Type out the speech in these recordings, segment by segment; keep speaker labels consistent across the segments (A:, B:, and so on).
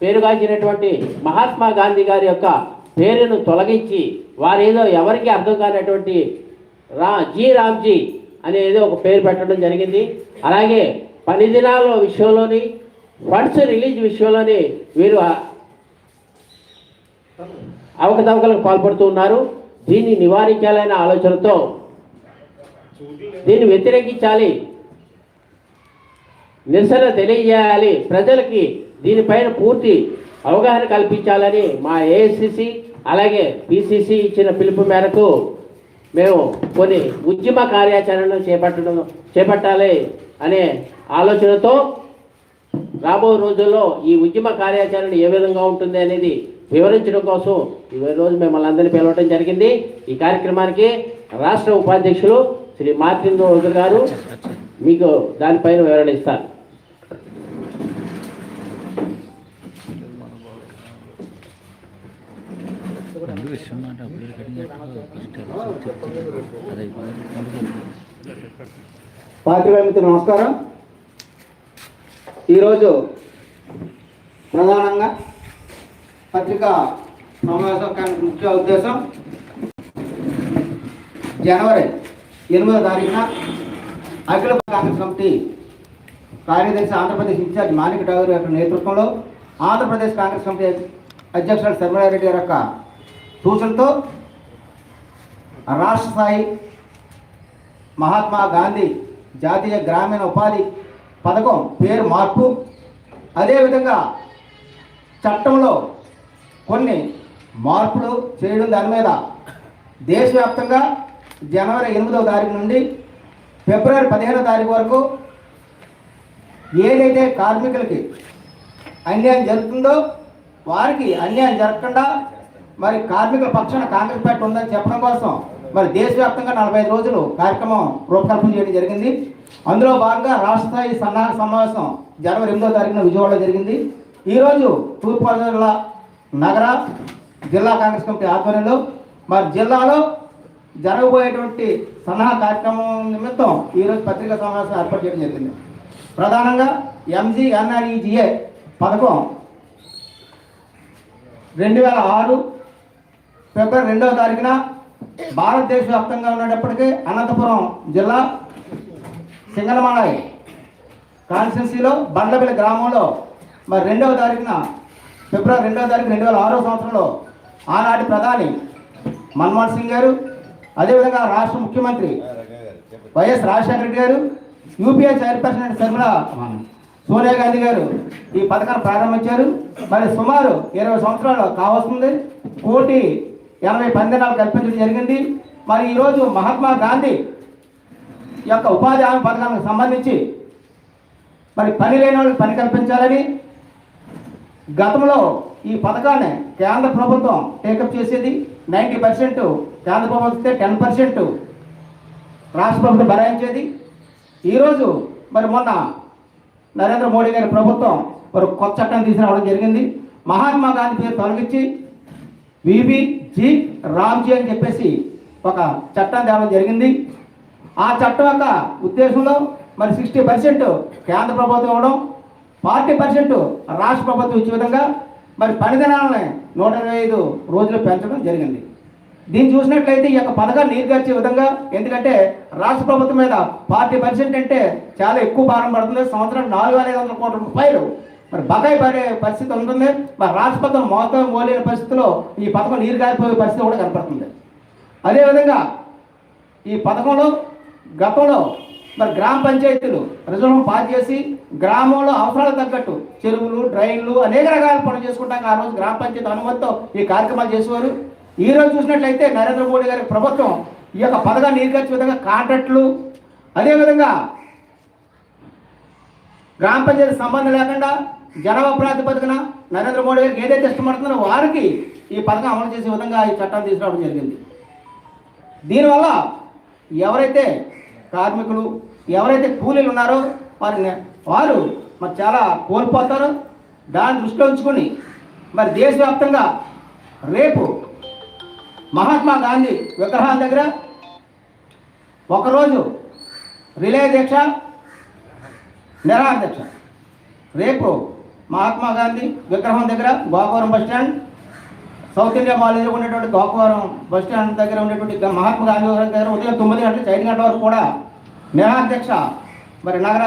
A: పేరుగాంచినటువంటి మహాత్మా గాంధీ గారి యొక్క పేరును తొలగించి వారేదో ఎవరికి అర్థం కానటువంటి రా జీ రామ్జీ అనేది ఒక పేరు పెట్టడం జరిగింది. అలాగే పని దినాల విషయంలోని ఫండ్స్ రిలీజ్ విషయంలోని వీరు అవకతవకలకు పాల్పడుతూ ఉన్నారు. దీన్ని నివారించాలనే ఆలోచనతో దీన్ని వ్యతిరేకించాలి. నిరసన తెలియజేయాలి. ప్రజలకి దీనిపైన పూర్తి అవగాహన కల్పించాలని మా ఏఐసిసి అలాగే పిసిసి ఇచ్చిన పిలుపు మేరకు మేము కొన్ని ఉద్యమ కార్యాచరణను చేపట్టడం చేపట్టాలి అనే ఆలోచనతో రాబోయే రోజుల్లో ఈ ఉద్యమ కార్యాచరణ ఏ విధంగా ఉంటుంది అనేది వివరించడం కోసం ఈ రోజు మిమ్మల్ని అందరినీ పిలవడం జరిగింది. ఈ కార్యక్రమానికి రాష్ట్ర ఉపాధ్యక్షులు శ్రీ మార్తిన్ రోజు గారు మీకు దానిపైన వివరణ ఇస్తారు
B: రెండు
C: పాత్రికేయ మిత్రులు నమస్కారం. ఈరోజు ప్రధానంగా పత్రికా సమావేశం ముఖ్య ఉద్దేశం జనవరి ఎనిమిదో తారీఖున అఖిల కాంగ్రెస్ కమిటీ కార్యదర్శి ఆంధ్రప్రదేశ్ ఇన్ఛార్జ్ మాణిక్ ఠాగూర్ యొక్క నేతృత్వంలో ఆంధ్రప్రదేశ్ కాంగ్రెస్ కమిటీ అధ్యక్షుడు శర్మలారెడ్డి గారి యొక్క సూచనతో రాష్ట్ర స్థాయి మహాత్మా గాంధీ జాతీయ గ్రామీణ ఉపాధి పథకం పేరు మార్పు. అదేవిధంగా చట్టంలో కొన్ని మార్పులు చేయడం దాని మీద దేశవ్యాప్తంగా జనవరి ఎనిమిదవ తారీఖు నుండి ఫిబ్రవరి పదిహేనో తారీఖు వరకు ఏదైతే కార్మికులకి అన్యాయం జరుగుతుందో వారికి అన్యాయం జరగకుండా మరి కార్మికుల పక్షాన కాంగ్రెస్ పార్టీ ఉందని చెప్పడం కోసం మరి దేశవ్యాప్తంగా నలభై ఐదు రోజులు కార్యక్రమం రూపకల్పన చేయడం జరిగింది. అందులో భాగంగా రాష్ట్ర స్థాయి సన్నాహక సమావేశం జనవరి ఎనిమిదో తారీఖున విజయవాడలో జరిగింది. ఈరోజు తూర్పుగోదావరి జిల్లా నగర జిల్లా కాంగ్రెస్ కమిటీ ఆధ్వర్యంలో మరి జిల్లాలో జరగబోయేటువంటి సన్నాహ కార్యక్రమం నిమిత్తం ఈరోజు పత్రికా సమావేశం ఏర్పాటు చేయడం జరిగింది. ప్రధానంగా ఎంజీఎన్ఆర్ఈజిఏ పథకం రెండు వేల ఆరు ఫిబ్రవరి రెండవ తారీఖున భారతదేశ వ్యాప్తంగా ఉన్నప్పటికీ అనంతపురం జిల్లా సింగనమాళాయి కాన్స్టిట్యున్సీలో బండ్లపల్లి గ్రామంలో మరి రెండవ తారీఖున ఫిబ్రవరి రెండవ తారీఖు రెండు వేల ఆరో సంవత్సరంలో ఆనాటి ప్రధాని మన్మోహన్ సింగ్ గారు అదేవిధంగా రాష్ట్ర ముఖ్యమంత్రి YS Rajasekhara Reddy garu UPA chairperson అయిన శర్మిల సోనియా గాంధీ గారు ఈ పథకాన్ని ప్రారంభించారు. మరి సుమారు ఇరవై సంవత్సరాలు కావస్తుంది కోటి ఎనభై పందిరాలు కల్పించడం జరిగింది. మరి ఈరోజు మహాత్మా గాంధీ యొక్క ఉపాధి హామీ పథకానికి సంబంధించి మరి పని లేని వాళ్ళకి పని కల్పించాలని గతంలో ఈ పథకాన్ని కేంద్ర ప్రభుత్వం టేకప్ చేసేది. నైంటీ పర్సెంట్ కేంద్ర ప్రభుత్వం టెన్ పర్సెంట్ రాష్ట్ర ప్రభుత్వం భరాయించేది ఈరోజు మరి మొన్న నరేంద్ర మోడీ గారి ప్రభుత్వం మరి కొత్త చట్టం తీసుకురావడం జరిగింది. మహాత్మా గాంధీ పేరు తొలగించి విబి రామ్జీ అని చెప్పేసి ఒక చట్టం తేవడం జరిగింది. ఆ చట్టం యొక్క ఉద్దేశంలో మరి సిక్స్టీ పర్సెంట్ కేంద్ర ప్రభుత్వం ఇవ్వడం ఫార్టీ పర్సెంట్ రాష్ట్ర ప్రభుత్వం ఇచ్చే విధంగా మరి పనిదినాలని నూట ఇరవై ఐదు రోజులు పెంచడం జరిగింది. దీన్ని చూసినట్లయితే ఈ యొక్క పథకాన్ని నీరుగార్చే విధంగా ఎందుకంటే రాష్ట్ర ప్రభుత్వం మీద ఫార్టీ పర్సెంట్ అంటే చాలా ఎక్కువ భారం పడుతుంది. సంవత్సరం నాలుగు వేల ఐదు వందల కోట్ల రూపాయలు మరి బకాయి పడే పరిస్థితి ఉంటుంది. మరి రాష్ట్రపతి మోతం మోలేని పరిస్థితిలో ఈ పథకం నీరు గారిపోయే పరిస్థితి కూడా కనపడుతుంది. అదేవిధంగా ఈ పథకంలో గతంలో మరి గ్రామ పంచాయతీలు రిజర్వ్ పాస్ చేసి గ్రామంలో అవసరాలకు తగ్గట్టు చెరువులు డ్రైన్లు అనేక రకాల పనులు చేసుకుంటాం. ఆ రోజు గ్రామ పంచాయతీ అనుమతితో ఈ కార్యక్రమాలు చేసేవారు. ఈ రోజు చూసినట్లయితే నరేంద్ర మోడీ గారి ప్రభుత్వం ఈ యొక్క పథకాన్ని నీరుగచ్చే విధంగా కాంట్రాక్టులు అదేవిధంగా గ్రామ పంచాయతీ సంబంధం లేకుండా జనాభా ప్రాతిపదికన నరేంద్ర మోడీ గారికి ఏదైతే ఇష్టపడుతున్నారో వారికి ఈ పథకం అమలు చేసే విధంగా ఈ చట్టాన్ని తీసుకురావడం జరిగింది. దీనివల్ల ఎవరైతే కార్మికులు ఎవరైతే కూలీలు ఉన్నారో వారిని వారు మరి చాలా కోల్పోతారు. దాన్ని దృష్టిలో ఉంచుకొని మరి దేశవ్యాప్తంగా రేపు మహాత్మా గాంధీ విగ్రహాల దగ్గర ఒకరోజు రిలే దీక్ష నిరాహార దీక్ష. రేపు మహాత్మా గాంధీ విగ్రహం దగ్గర Gokavaram bus stand south India mall ఎదురు ఉన్నటువంటి గోకవరం బస్ స్టాండ్ దగ్గర ఉండేటువంటి మహాత్మా గాంధీ విగ్రహం దగ్గర ఉదయం తొమ్మిది గంటల ఐదు గంటల వరకు కూడా నిరాధ్యక్ష మరి నగర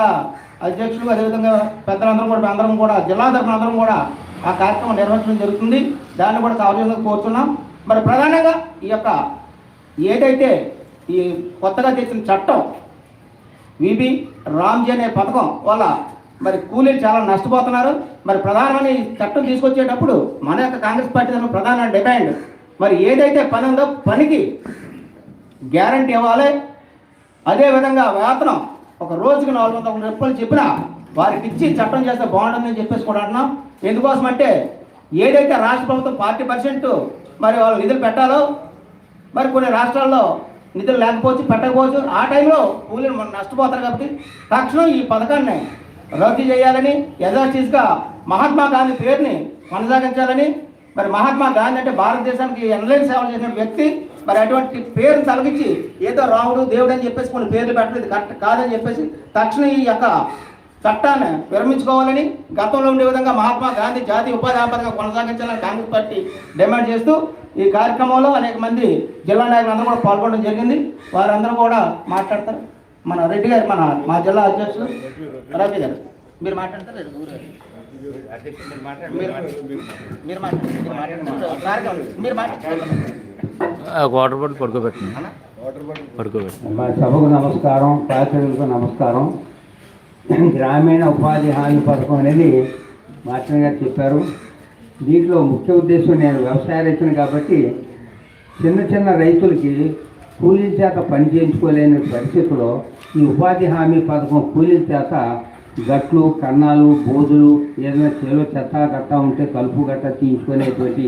C: అధ్యక్షులు అదేవిధంగా పెద్దలందరం కూడా అందరం కూడా జిల్లా తరఫున అందరం కూడా ఆ కార్యక్రమం నిర్వహించడం జరుగుతుంది. దాన్ని కూడా కావాల్సిందిగా కోరుతున్నాం మరి ప్రధానంగా ఈ యొక్క ఏదైతే ఈ కొత్తగా తెచ్చిన చట్టం విబి రామ్జీ అనే పథకం వల్ల మరి కూలీలు చాలా నష్టపోతున్నారు. మరి ప్రధానమైన ఈ చట్టం తీసుకొచ్చేటప్పుడు మన యొక్క కాంగ్రెస్ పార్టీ తరఫున ప్రధాన డిమాండ్. మరి ఏదైతే పని ఉందో పనికి గ్యారంటీ ఇవ్వాలి. అదేవిధంగా వేతనం ఒక రోజుకి నాలుగు వందల రూపాయలు చెప్పినా వారికి ఇచ్చి చట్టం చేస్తే బాగుంటుందని చెప్పేసి కూడా అంటున్నాం. ఎందుకోసం అంటే ఏదైతే రాష్ట్ర ప్రభుత్వం పార్టీ పర్సెంట్ మరి వాళ్ళు నిధులు పెట్టాలో మరి కొన్ని రాష్ట్రాల్లో నిధులు లేకపోవచ్చు పెట్టకపోవచ్చు ఆ టైంలో కూలీలు మనం నష్టపోతారు కాబట్టి తక్షణం ఈ పథకాన్ని రద్దు చేయాలని యథాశీస్గా మహాత్మా గాంధీ పేరుని కొనసాగించాలని మరి మహాత్మా గాంధీ అంటే భారతదేశానికి ఎనలేని సేవలు చేసిన వ్యక్తి మరి అటువంటి పేరు తొలగించి ఏదో రాముడు దేవుడు అని చెప్పేసి కొన్ని పేర్లు పెట్టలేదు కరెక్ట్ కాదని చెప్పేసి తక్షణ ఈ యొక్క చట్టాన్ని విరమించుకోవాలని గతంలో ఉండే విధంగా మహాత్మా గాంధీ జాతీయ ఉపాధి ఆపదగా కొనసాగించాలని కాంగ్రెస్ పార్టీ డిమాండ్ చేస్తూ ఈ కార్యక్రమంలో అనేక మంది జిల్లా నాయకులు అందరూ కూడా పాల్గొనడం జరిగింది. వారందరూ కూడా మాట్లాడతారు. మన రెడ్డి గారు మన మా జిల్లా అధ్యక్షులు రవి గారు మీరు మాట్లాడతారు లేదా ఊరు గారు? మీరు- మీరు మాట్లాడండి. మీరు మాట్లాడండి. కార్యక్రమం. మీరు మాట్లాడండి.
B: Water bottle పడుకోబెట్టండి? పడుకోబెట్టండి
D: మా సభకు నమస్కారం పాత్రికులకు నమస్కారం గ్రామీణ ఉపాధి హామీ పథకం అనేది మార్చిన గారు చెప్పారు దీంట్లో ముఖ్య ఉద్దేశం నేను వ్యవసాయ రైతును కాబట్టి చిన్న చిన్న రైతులకి కూలీల చేత పని చేయించుకోలేని పరిస్థితుల్లో ఈ ఉపాధి హామీ పథకం కూలీల చేత గట్లు కన్నాలు బోధులు ఏదైనా చేలో చెత్త గట్ట ఉంటే కలుపు గట్ట తీయించుకునేటువంటి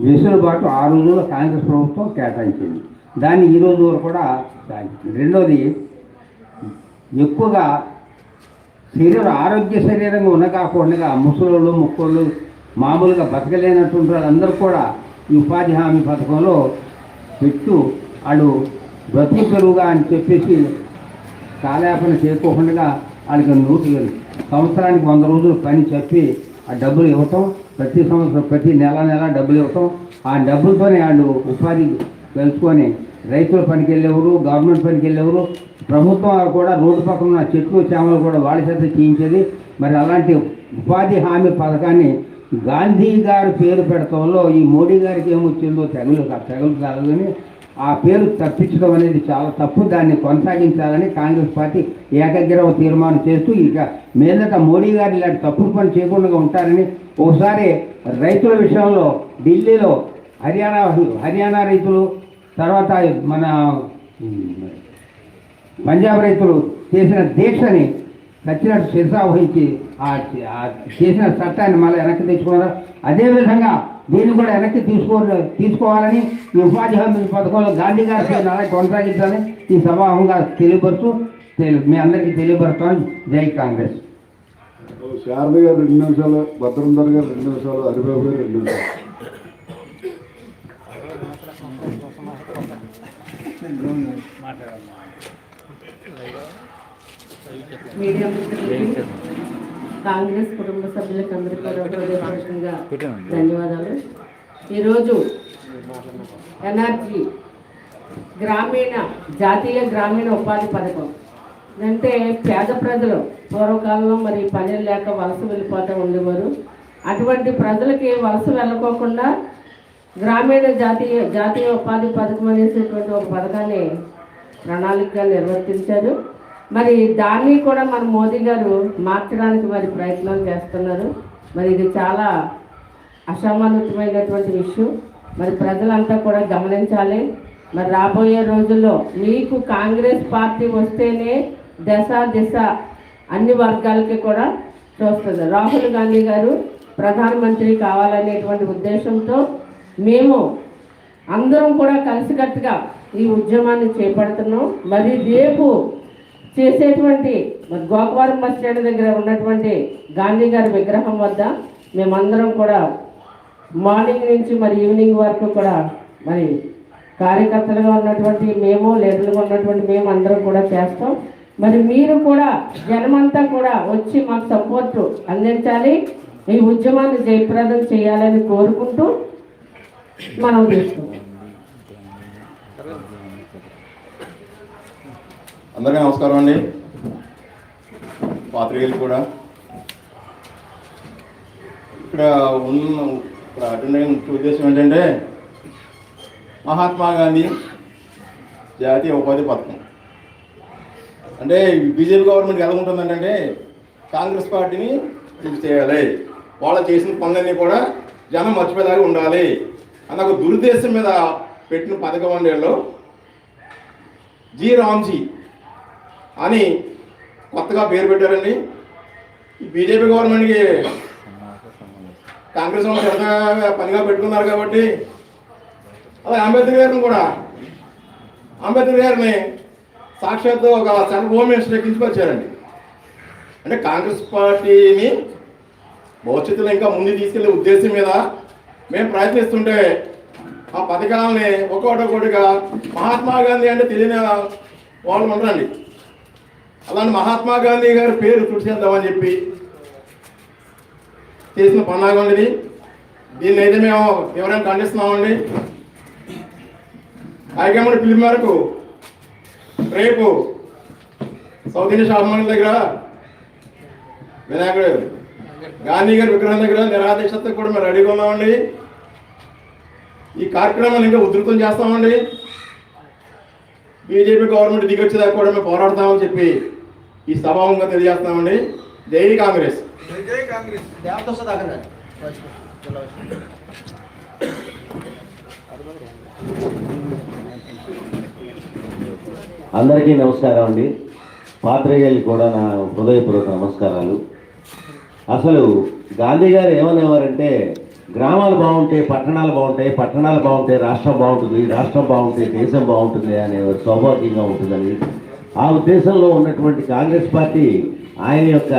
D: వెసులుబాటు ఆ రోజుల్లో కాంగ్రెస్ ప్రభుత్వం కేటాయించింది. దాన్ని ఈ రోజు వరకు కూడా సాగించింది రెండోది ఎక్కువగా శరీరం ఆరోగ్య శరీరంగా ఉన్న కాకుండా ముసలోళ్ళు ముక్కోళ్ళు మామూలుగా బతకలేనటువంటి వాళ్ళందరూ కూడా ఈ ఉపాధి హామీ పథకంలో పెట్టు వాళ్ళు బ్రతుకు అని చెప్పేసి కాలయాపన చేయకోకుండా వాళ్ళకి నూటి సంవత్సరానికి వంద రోజులు పని చెప్పి ఆ డబ్బులు ఇవ్వటం ప్రతి సంవత్సరం ప్రతి నెల నెల డబ్బులు ఇవ్వటం ఆ డబ్బులతోనే వాళ్ళు ఉపాధి తెలుసుకొని రైతుల పనికి వెళ్ళేవారు గవర్నమెంట్ పనికి వెళ్ళేవారు. ప్రభుత్వం వారు కూడా రోడ్డు పక్కన ఉన్న చెట్లు చేమలు కూడా వాళ్ళ చేత చేయించేది. మరి అలాంటి ఉపాధి హామీ పథకాన్ని గాంధీ గారు పేరు పెడతంలో ఈ మోడీ గారికి ఏమొచ్చిందో తెగలు తెగలు కాదని ఆ పేరు తప్పించడం అనేది చాలా తప్పు. దాన్ని కొనసాగించాలని కాంగ్రెస్ పార్టీ ఏకగ్రవ తీర్మానం చేస్తూ ఇక మీదట మోడీ గారు ఇలాంటి తప్పుడు పని చేయకుండా ఉంటారని ఒకసారి రైతుల విషయంలో ఢిల్లీలో హర్యానా హర్యానా రైతులు తర్వాత మన పంజాబ్ రైతులు చేసిన దీక్షని నచ్చినట్టు శిరసా వహించి ఆ ఆ చేసిన చట్టాన్ని మళ్ళీ వెనక్కి తెచ్చుకున్నారు? అదేవిధంగా దీన్ని కూడా వెనక్కి తీసుకో తీసుకోవాలని ఈ ఉపాధి హామీ పథకంలో గాంధీ గారి పేరును అలాగే కొనసాగించాలని ఈ సభాముగా తెలియపరుస్తూ తెలి- మీ అందరికీ తెలియపరుస్తాను. జై కాంగ్రెస్.
E: శారద గారు రెండు నిమిషాలు భద్రంధర్ గారు రెండు నిమిషాలు హరిబాబు గారు రెండు నిమిషాలు.
F: మీడియా. మిత్రులకి కాంగ్రెస్ కుటుంబ సభ్యులకు అందరికీ హృదయపూర్వకంగా ధన్యవాదాలు. ఈరోజు ఎన్ఆర్జీ గ్రామీణ జాతీయ గ్రామీణ ఉపాధి పథకం. అంటే పేద ప్రజలు పూర్వకాలంలో మరి పనులు లేక వలస వెళ్ళిపోతూ ఉండేవారు. అటువంటి ప్రజలకి వలస వెళ్ళకోకుండా గ్రామీణ జాతీయ జాతీయ ఉపాధి పథకం అనేటువంటి ఒక పథకాన్ని ప్రణాళికగా నిర్వర్తించారు. మరి దాన్ని కూడా మన మోదీ గారు మార్చడానికి మరి ప్రయత్నాలు చేస్తున్నారు. మరి ఇది చాలా అసమానతమైనటువంటి విషయం. మరి ప్రజలంతా కూడా గమనించాలి. మరి రాబోయే రోజుల్లో మీకు కాంగ్రెస్ పార్టీ వస్తేనే దశ దిశ అన్ని వర్గాలకి కూడా చూస్తుంది. రాహుల్ గాంధీ గారు ప్రధానమంత్రి కావాలనేటువంటి ఉద్దేశంతో మేము అందరం కూడా కలిసికట్టుగా ఈ ఉద్యమాన్ని చేపడుతున్నాం. మరి రేపు చేసేటువంటి మరి గోకవరం బస్ స్టాండ్ దగ్గర ఉన్నటువంటి గాంధీ గారి విగ్రహం వద్ద మేమందరం కూడా మార్నింగ్ నుంచి మరి ఈవినింగ్ వరకు కూడా మరి కార్యకర్తలుగా ఉన్నటువంటి మేము లీడర్లుగా ఉన్నటువంటి మేము అందరం కూడా చేస్తాం. మరి మీరు కూడా జనమంతా కూడా వచ్చి మాకు సపోర్ట్ అందించాలి. ఈ ఉద్యమాన్ని జయప్రదం చేయాలని కోరుకుంటూ మనం తీసుకుంటాం
G: అందరికీ నమస్కారం అండి. పాత్రికలు కూడా. ఇక్కడ ఉన్న ఇక్కడ అటెండ్ అయిన ముఖ్య ఉద్దేశం ఏంటంటే మహాత్మా గాంధీ జాతీయ ఉపాధి పథకం. అంటే బీజేపీ గవర్నమెంట్ ఎలా ఉంటుందంటే కాంగ్రెస్ పార్టీని ఇది చేయాలి. వాళ్ళు చేసిన పనులన్నీ కూడా జనం మర్చిపోయేలాగా ఉండాలి. అన్న ఒక దురుద్దేశం మీద పెట్టిన పథకం అండి జీ రామ్జీ అని కొత్తగా పేరు పెట్టారండి. బీజేపీ గవర్నమెంట్కి కాంగ్రెస్ వాళ్ళు సరదాగా పనిగా పెట్టుకున్నారు కాబట్టి అలా అంబేద్కర్ గారిని కూడా అంబేద్కర్ గారిని సాక్షాత్ ఒక సెంట్రల్ హోమ్ మినిస్టర్ ఎక్కించుకొచ్చారండి అంటే కాంగ్రెస్ పార్టీని భవిష్యత్తులో ఇంకా ముందు తీసుకెళ్ళే ఉద్దేశం మీద మేము ప్రయత్నిస్తుంటే ఆ పథకాలని ఒక్కొక్కటిగా మహాత్మా గాంధీ అంటే తెలియని వాళ్ళు ఉండరండి. అలాంటి మహాత్మా గాంధీ గారి పేరు తుడిచేద్దామని చెప్పి చేసిన పన్నాగం ఇది. దీన్ని అయితే మేము ఎవరైనా ఖండిస్తున్నామండి. హైకమాండ్ పిలుపు మేరకు రేపు సౌత్ ఇండియన్ షాప్ దగ్గర వినాయకుడు గాంధీ గారి విగ్రహం దగ్గర నిరాదీక్షతో కూడా మేము రెడీగా ఉన్నామండి. ఈ కార్యక్రమాన్ని ఇంకా ఉధృతం చేస్తామండి. బీజేపీ గవర్నమెంట్ దిగొచ్చేదాకా కూడా మేము పోరాడతామని చెప్పి ఈ సభాముఖంగా తెలియజేస్తున్నామండి. జై కాంగ్రెస్.
C: సుధాకర్ గారు
H: అందరికీ నమస్కారం అండి. పాత్రికేయులు కూడా నా హృదయపూర్వక నమస్కారాలు. అసలు గాంధీ గారు ఏమనేవారంటే గ్రామాలు బాగుంటే పట్టణాలు బాగుంటాయి పట్టణాలు బాగుంటే రాష్ట్రం బాగుంటుంది రాష్ట్రం బాగుంటే దేశం బాగుంటుంది అనేవారు సౌభాగ్యంగా ఉంటుందని ఆ ఉద్దేశంలో ఉన్నటువంటి కాంగ్రెస్ పార్టీ ఆయన యొక్క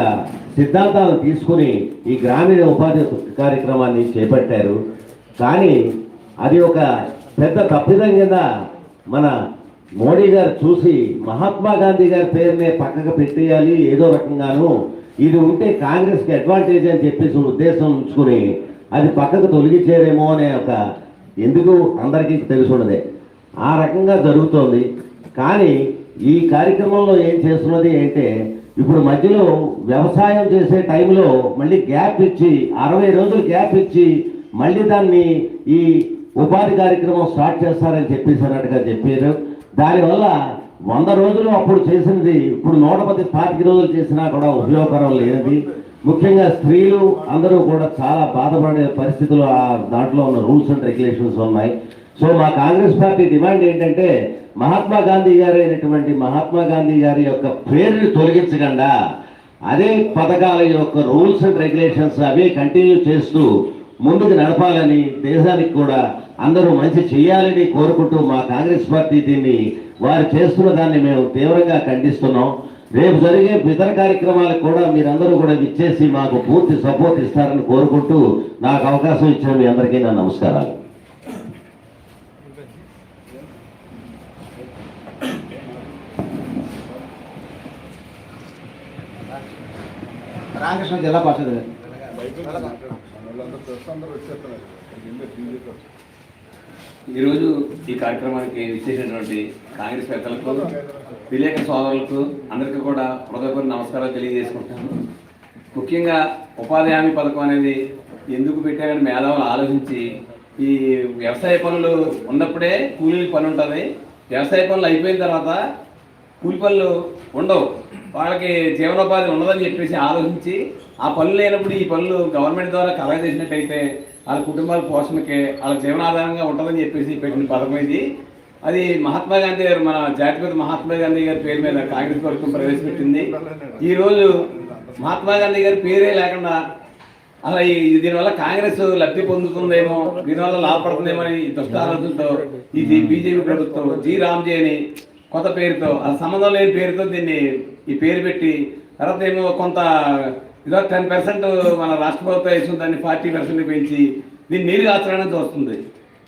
H: సిద్ధాంతాలను తీసుకుని ఈ గ్రామీణ ఉపాధి కార్యక్రమాన్ని చేపట్టారు. కానీ అది ఒక పెద్ద తప్పిదం కింద మన మోడీ గారు చూసి మహాత్మా గాంధీ గారి పేరునే పక్కకు పెట్టేయాలి ఏదో రకంగాను. ఇది ఉంటే కాంగ్రెస్కి అడ్వాంటేజ్ అని చెప్పేసి ఉద్దేశం ఉంచుకుని అది పక్కకు తొలగించారేమో అనే ఒక ఎందుకు అందరికీ తెలుసున్నదే ఆ రకంగా జరుగుతోంది. కానీ ఈ కార్యక్రమంలో ఏం చేస్తున్నది అంటే ఇప్పుడు మధ్యలో వ్యవసాయం చేసే టైంలో మళ్ళీ గ్యాప్ ఇచ్చి అరవై రోజులు గ్యాప్ ఇచ్చి మళ్ళీ దాన్ని ఈ ఉపాధి కార్యక్రమం స్టార్ట్ చేస్తారని చెప్పేసి అన్నట్టుగా చెప్పారు. దానివల్ల వంద రోజులు అప్పుడు చేసినది ఇప్పుడు నూట పది పాతిక రోజులు చేసినా కూడా ఉపయోగకరం లేనిది. ముఖ్యంగా స్త్రీలు అందరూ కూడా చాలా బాధపడే పరిస్థితులు ఆ దాంట్లో ఉన్న రూల్స్ అండ్ రెగ్యులేషన్స్ ఉన్నాయి. సో మా కాంగ్రెస్ పార్టీ డిమాండ్ ఏంటంటే మహాత్మా గాంధీ గారు అయినటువంటి మహాత్మా గాంధీ గారి యొక్క పేరుని తొలగించకుండా అదే పథకాల యొక్క రూల్స్ అండ్ రెగ్యులేషన్స్ అవే కంటిన్యూ చేస్తూ ముందుకు నడపాలని దేశానికి కూడా అందరూ మంచి చేయాలని కోరుకుంటూ మా కాంగ్రెస్ పార్టీ దీన్ని వారు చేస్తున్న దాన్ని మేము తీవ్రంగా ఖండిస్తున్నాం. రేపు జరిగే ఇతర కార్యక్రమాలకు కూడా మీరందరూ కూడా విచ్చేసి మాకు పూర్తి సపోర్ట్ ఇస్తారని కోరుకుంటూ నాకు అవకాశం ఇచ్చిన మీ అందరికీ నా నమస్కారాలు.
C: రామకృష్ణ జిల్లా పరిషత్. గారు
I: ఈరోజు ఈ కార్యక్రమానికి విచ్చేసినటువంటి కాంగ్రెస్ పెద్దలకు విలేకరు సోదరులకు అందరికీ కూడా హృదయపూర్వక నమస్కారాలు తెలియజేసుకుంటాను ముఖ్యంగా ఉపాధి హామీ పథకం అనేది ఎందుకు పెట్టారని మేధావులు ఆలోచించి ఈ వ్యవసాయ పనులు ఉన్నప్పుడే కూలీల పని ఉంటుంది వ్యవసాయ పనులు అయిపోయిన తర్వాత కూలి పనులు ఉండవు. వాళ్ళకి జీవనోపాధి ఉండదని చెప్పేసి ఆలోచించి ఆ పనులు లేనప్పుడు ఈ పనులు గవర్నమెంట్ ద్వారా కలగ చేసినట్టయితే వాళ్ళ కుటుంబాల పోషణకి వాళ్ళ జీవనాధారంగా ఉంటుందని చెప్పేసి పెట్టిన పథకం ఇది. అది మహాత్మా గాంధీ గారు మన జాతిపిత మహాత్మా గాంధీ గారి పేరు మీద కాంగ్రెస్ ప్రభుత్వం ప్రవేశపెట్టింది. ఈ మహాత్మా గాంధీ గారి పేరే లేకుండా అలా ఈ- దీనివల్ల కాంగ్రెస్ లబ్ధి పొందుతుందేమో దీనివల్ల లాభపడుతుందేమో అని ఈ దుష్ట ఆలోచనతో ఇది బీజేపీ ప్రభుత్వం జీ రామ్జీ అని కొత్త పేరుతో ఆ సంబంధం లేని పేరుతో దీన్ని ఈ పేరు పెట్టి తర్వాత ఏమో కొంత ఇదో టెన్ పర్సెంట్ మన రాష్ట్ర ప్రభుత్వం వేసిన దాన్ని ఫార్టీ పర్సెంట్ పెంచి దీన్ని నీరు కాచడానికి చూస్తుంది.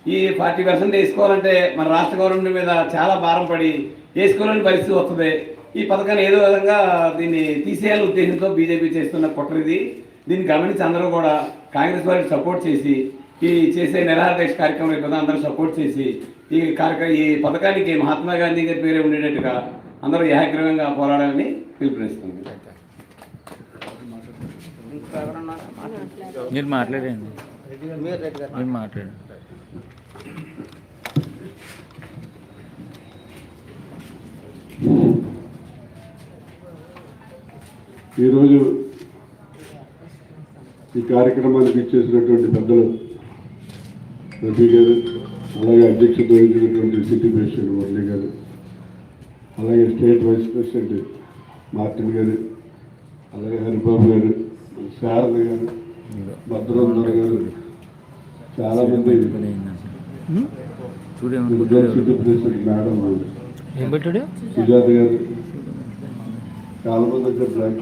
I: ఈ ఫార్టీ పర్సెంట్ వేసుకోవాలంటే మన రాష్ట్ర గవర్నమెంట్ మీద చాలా భారం పడి వేసుకోలేని పరిస్థితి వస్తుంది. ఈ పథకాన్ని ఏదో విధంగా దీన్ని తీసేయాలని ఉద్దేశంతో బీజేపీ చేస్తున్న కుట్రది దీన్ని గమనించి అందరూ కూడా కాంగ్రెస్ వారికి సపోర్ట్ చేసి ఈ చేసే నిరాదీక్ష కార్యక్రమం అందరూ సపోర్ట్ చేసి ఈ కార్యక్రమం ఈ పథకానికి మహాత్మా గాంధీ గారి పేరే ఉండేటట్టుగా అందరూ ఏకాగ్రమంగా పోరాడాలని పిలుపునిస్తుంది.
B: మీరు మాట్లాడండి. మీరు మాట్లాడండి.
E: ఈరోజు ఈ కార్యక్రమానికి ఇచ్చేసినటువంటి పెద్దలు రవి గారు అలాగే అధ్యక్షత వహించినటువంటి సిటీ ప్రెసిడెంట్ మురళి గారు అలాగే స్టేట్ వైస్ ప్రెసిడెంట్ మార్టిన్ గారు అలాగే హరిబాబు గారు శారద గారు భద్రంధర్ గారు చాలామంది
B: చూడే
E: సిటీ ప్రెసిడెంట్ మేడం సుజాత గారు. చాలా మంది
B: పెట్టారు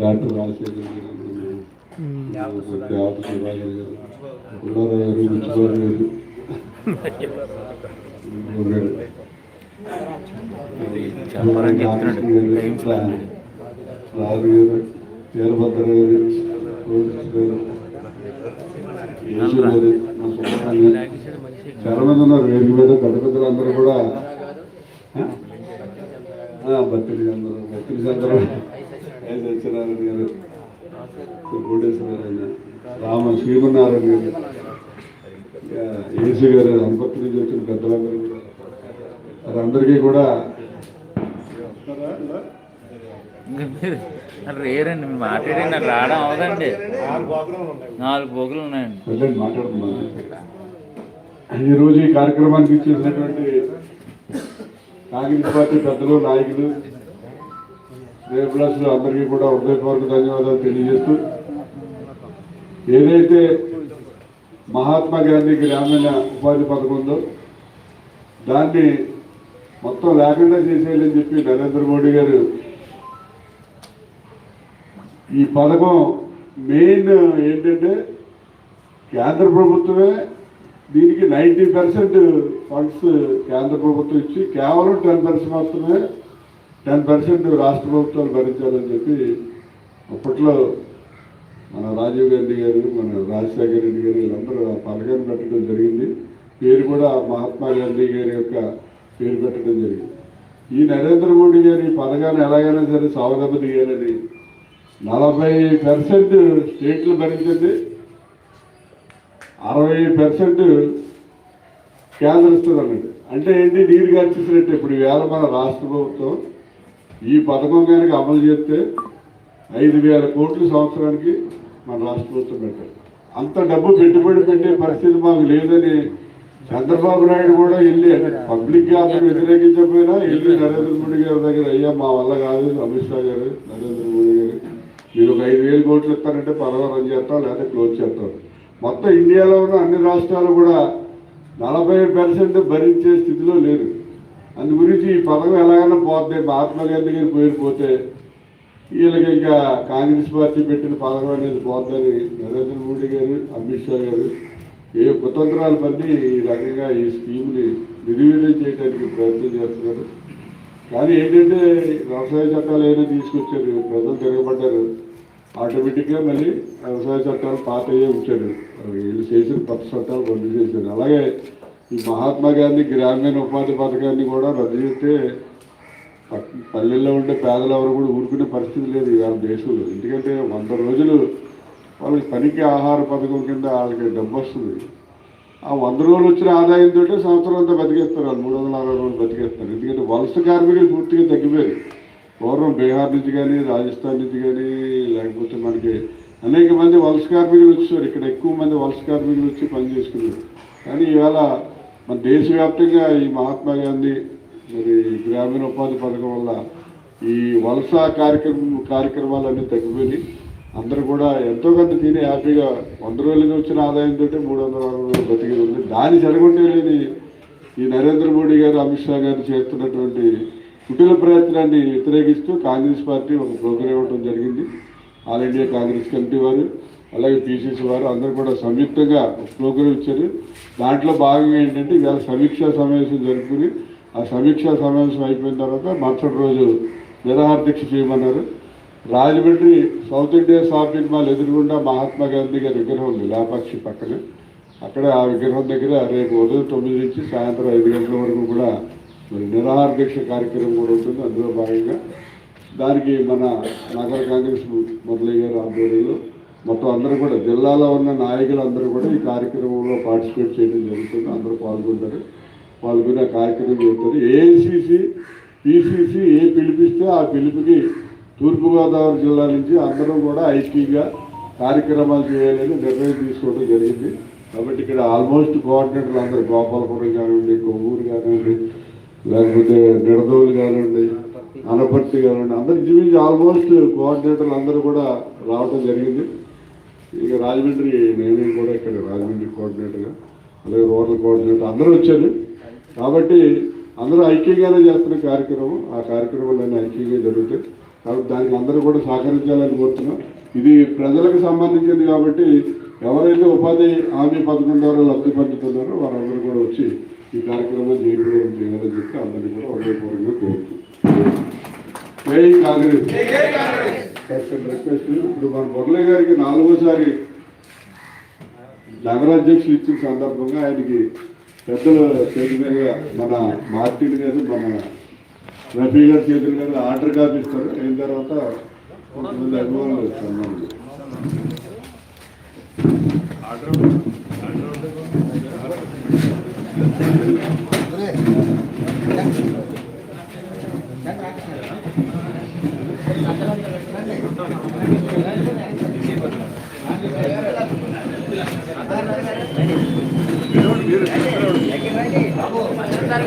E: డాక్టర్ రాజశేఖర్ గారు దేవత సుధాకర్ గారు పుల్లారావు గారు వీరభద్ర గారు చాలా మంది ఉన్నారు వేదిక మీద పెద్ద పెద్దలు అందరూ కూడా బత్తిరి అందరూ బత్తిరి అందరూ సత్యనారాయణ గారు కోటేశ్వర రామ శ్రీమన్నారాయణ గారు. యేసు గారు నుంచి వచ్చిన పెద్దలందరూ కూడా వారందరికీ కూడా
B: రేరండి మీరు మాట్లాడండి అక్కడ రావడం అవదండి. నాలుగు బోగులు ఉన్నాయండి.
E: వెళ్ళండి మాట్లాడుతున్నాను ఈరోజు ఈ కార్యక్రమానికి ఇచ్చేసినటువంటి కాంగ్రెస్ పార్టీ పెద్దలు నాయకులు రేపులస్లు అందరికీ కూడా హృదయపూర్వక ధన్యవాదాలు తెలియజేస్తూ ఏదైతే మహాత్మా గాంధీ గ్రామీణ ఉపాధి పథకం ఉందో దాన్ని మొత్తం లేకుండా చేసేయాలని చెప్పి నరేంద్ర మోడీ గారు ఈ పథకం మెయిన్ ఏంటంటే కేంద్ర ప్రభుత్వమే దీనికి నైంటీ పర్సెంట్ ఫండ్స్ కేంద్ర ప్రభుత్వం ఇచ్చి కేవలం టెన్ పర్సెంట్ మాత్రమే టెన్ పర్సెంట్ రాష్ట్ర ప్రభుత్వాలు భరించాలని చెప్పి అప్పట్లో మన రాజీవ్ గాంధీ గారు మన రాజశేఖర రెడ్డి గారు వీళ్ళందరూ ఆ పెట్టడం జరిగింది. పేరు కూడా మహాత్మా గాంధీ గారి యొక్క పేరు పెట్టడం జరిగింది. ఈ నరేంద్ర మోడీ గారి పథకాన్ని ఎలాగైనా సరే సావదెబ్బ తీయాలని నలభై పర్సెంట్ స్టేట్లు భరించండి అరవై పర్సెంట్ కేంద్రం ఇస్తుంది అన్నట్టు అంటే ఏంటి? నీరు గార్చేసినట్టు ఇప్పుడు వేల మన రాష్ట్ర ప్రభుత్వం ఈ పథకం కనుక అమలు చేస్తే ఐదు వేల కోట్ల సంవత్సరానికి మన రాష్ట్ర ప్రభుత్వం పెట్టాలి అంత డబ్బు పెట్టుబడి పెట్టే పరిస్థితి మాకు లేదని చంద్రబాబు నాయుడు కూడా వెళ్ళి పబ్లిక్గా అతను వ్యతిరేకించకపోయినా వెళ్ళి నరేంద్ర మోడీ గారి దగ్గర అయ్యా మా వల్ల కాదు అమిత్ షా గారు నరేంద్ర మోడీ గారు మీరు ఒక ఐదు వేలు కోట్లు ఇస్తారంటే పర్వాలేదు చేస్తాం లేదా క్లోజ్ చేస్తాం. మొత్తం ఇండియాలో ఉన్న అన్ని రాష్ట్రాలు కూడా నలభై పర్సెంట్ భరించే స్థితిలో లేరు. అందు గురించి ఈ పథకం ఎలాగైనా పోతే మహాత్మా గాంధీ గారు పోయిపోతే వీళ్ళకి ఇంకా కాంగ్రెస్ పార్టీ పెట్టిన పథకం అనేది పోద్దని నరేంద్ర మోడీ గారు అమిత్ షా గారు ఏ కుతంత్రాలు పని ఈ రకంగా ఈ స్కీమ్ని నిర్వీర్యం చేయడానికి ప్రయత్నం చేస్తున్నారు. కానీ ఏంటంటే వ్యవసాయ చట్టాలు ఏమైనా తీసుకొచ్చారు ప్రజలు తిరగబడ్డారు ఆటోమేటిక్గా మళ్ళీ వ్యవసాయ చట్టాలు పాతయ్యే ఉంచాడు వీళ్ళు చేసిన కొత్త చట్టాలు రద్దు చేశారు. అలాగే ఈ మహాత్మా గాంధీ గ్రామీణ ఉపాధి పథకాన్ని కూడా రద్దు చేస్తే పల్లెల్లో ఉండే పేదలు ఎవరు కూడా ఊరుకునే పరిస్థితి లేదు ఇవాళ దేశంలో. ఎందుకంటే వంద రోజులు వాళ్ళకి పనికి ఆహార పథకం కింద వాళ్ళకి డబ్బు వస్తుంది. ఆ వంద రోజులు వచ్చిన ఆదాయంతో సంవత్సరం అంతా బతికేస్తారు వాళ్ళు. మూడు వందల అరవై రోజులు బతికేస్తారు. ఎందుకంటే వలస కార్మికులు పూర్తిగా తగ్గిపోయారు. పూర్వం బీహార్ నుంచి కానీ రాజస్థాన్ నుంచి కానీ లేకపోతే మనకి అనేక మంది వలస కార్మికులు వచ్చారు ఇక్కడ ఎక్కువ మంది వలస కార్మికులు వచ్చి పనిచేసుకున్నారు కానీ ఇవాళ మన దేశవ్యాప్తంగా ఈ మహాత్మా గాంధీ మరి గ్రామీణ ఉపాధి పథకం వల్ల ఈ వలస కార్యక్రమం కార్యక్రమాలన్నీ తగ్గిపోయి అందరూ కూడా ఎంతో కొంత తిని హ్యాపీగా వంద రోజులకి వచ్చిన ఆదాయంతో మూడు వందల అరవై రోజులు బతికేది ఉంది. దాన్ని చెడగొట్టేది ఈ నరేంద్ర మోడీ గారు అమిత్ షా గారు చేస్తున్నటువంటి కుటిల ప్రయత్నాన్ని వ్యతిరేకిస్తూ కాంగ్రెస్ పార్టీ ఒక ప్రోగ్రాం ఇవ్వడం జరిగింది. ఆల్ ఇండియా కాంగ్రెస్ కమిటీ వారు అలాగే పిసిసి వారు అందరూ కూడా సంయుక్తంగా ప్రోగ్రాం ఇచ్చారు. దాంట్లో భాగంగా ఏంటంటే ఇవాళ సమీక్షా సమావేశం జరుపుకుని ఆ సమీక్ష సమావేశం అయిపోయిన తర్వాత మరుసటి రోజు నిరాహార దీక్ష చేయమన్నారు. Rajahmundry south India shopping mall ఎదురుగుండా మహాత్మా గాంధీ గారి విగ్రహం ఉంది లాపాక్షి పక్కన. అక్కడ ఆ విగ్రహం దగ్గర రేపు ఉదయం తొమ్మిది నుంచి సాయంత్రం ఐదు గంటల వరకు కూడా మరి నిరాహార దీక్ష కార్యక్రమం కూడా ఉంటుంది. అందులో భాగంగా దానికి మన నగర కాంగ్రెస్ మురళి గారు ఆధ్వర్యంలో మొత్తం అందరూ కూడా జిల్లాలో ఉన్న నాయకులు అందరూ కూడా ఈ కార్యక్రమంలో పార్టిసిపేట్ చేయడం జరుగుతుంది. అందరూ పాల్గొంటారు. పాల్గొనే కార్యక్రమం చేస్తారు. ఏఐసిసి పిసిసి ఏ పిలిపిస్తే ఆ పిలుపుకి తూర్పుగోదావరి జిల్లా నుంచి అందరం కూడా ఐక్యంగా కార్యక్రమాలు చేయాలని నిర్ణయం తీసుకోవడం జరిగింది. కాబట్టి ఇక్కడ ఆల్మోస్ట్ కోఆర్డినేటర్లు అందరూ గోపాలపురం కానివ్వండి కొవ్వూరు కానివ్వండి లేకపోతే నిడదోలు కానివ్వండి అనపర్తి కానివ్వండి అందరు ఇంచుమించు ఆల్మోస్ట్ కోఆర్డినేటర్లు అందరూ కూడా రావడం జరిగింది. ఇక రాజమండ్రి నేను కూడా ఇక్కడ రాజమండ్రి కోఆర్డినేటర్గా అలాగే రూరల్ కోఆర్డినేటర్ అందరూ వచ్చారు. కాబట్టి అందరూ ఐక్యంగానే చేస్తున్న కార్యక్రమం. ఆ కార్యక్రమాలన్నీ ఐక్యంగా జరుగుతాయి కాబట్టి దానికి అందరూ కూడా సహకరించాలని కోరుతున్నాం. ఇది ప్రజలకు సంబంధించింది కాబట్టి ఎవరైతే ఉపాధి హామీ పథకం ద్వారా లబ్ధి పొందుతున్నారో వారందరూ కూడా వచ్చి ఈ కార్యక్రమం జయప్రదం చేయాలని చెప్పి అందరినీ కూడా హృదయపూర్వకంగా కోరుతున్నాం. కాంగ్రెస్. రిక్వెస్ట్ ఇప్పుడు మన మురళి గారికి నాలుగోసారి నగరాధ్యక్షులు ఇచ్చిన సందర్భంగా ఆయనకి పెద్దల చేతి మీద మన మార్టిన్ గారు మన రఫీ గారి చేతుల మీద ఆర్డర్ కాపిస్తారు అయిన తర్వాత కొంతమంది అభిమానులు సన్మానం చేస్తారు.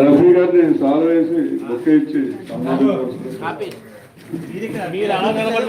E: రఫీ గారిని సాల్వ్ వేసి బొక్క ఇచ్చి సన్మానం చేస్తారు.
A: మీరు అలా నిలబడి